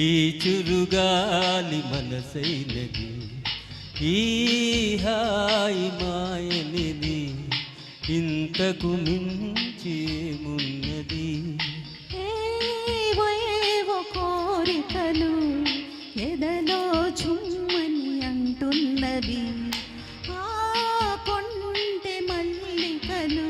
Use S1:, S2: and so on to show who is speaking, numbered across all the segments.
S1: ఈ చురుగాలి మనసైనది. ఈ హాయి మాయనిది ఇంతకు మించి మున్నది
S2: ఏవో కోరికలు ఎదలో చుమ్మని అంటున్నది ఆ కొంటె మల్లికలు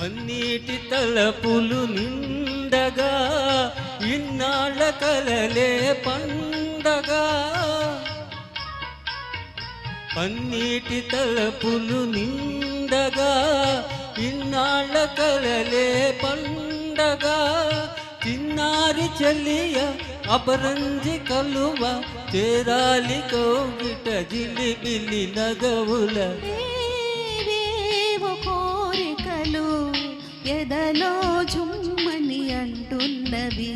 S1: కన్నీటి తలపులు నిండగా ఇన్నాళ్ళ కలలే పండగా. కన్నీటి తలపులు నిండగా ఇన్నాళ్ళ కలలే పండగా. చిన్నారి చెల్లియ అపరంజి కలువ చేరాలి కోగిట జిలిబిలి నగవుల.
S2: ఎదలో జుమ్మని అంటున్నవి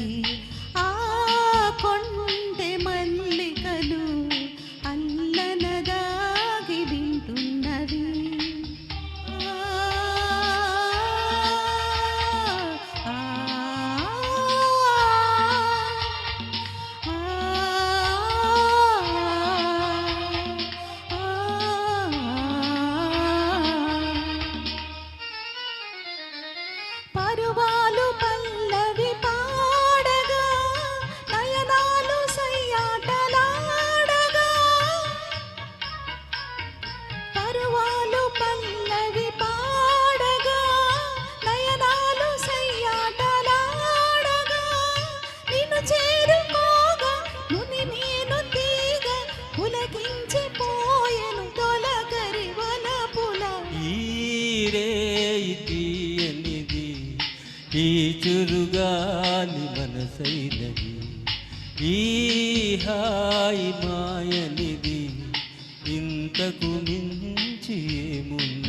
S1: பருவா మనసైనది ఈ హాయి మాయనిది. ఇంతకు మించి ఏముంది?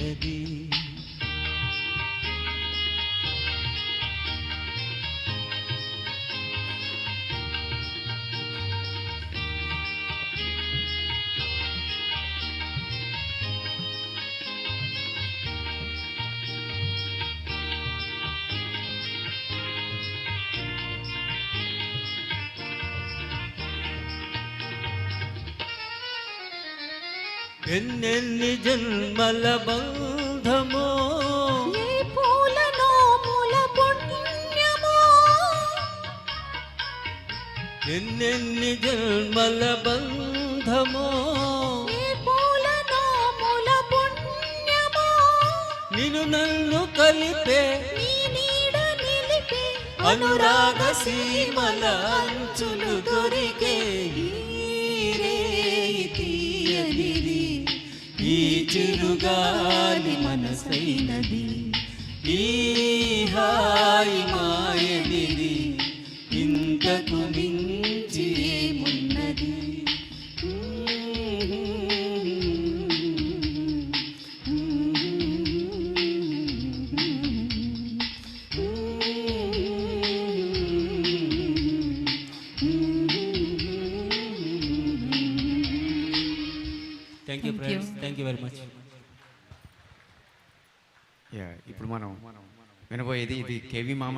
S1: ఎన్నెన్ని జన్మల బంధమో. ఎన్నెన్ని జన్మల బంధమో.
S2: పుణ్యమో.
S1: నిన్ను నన్ను కలిపే అనురాగ సీమల చిరుగాలి మనసైనది. ఈ హాయి మా thank you friends thank you very much
S3: yeah ఇప్పుడు మనం వినబోయేది ఇది కేవి మామ.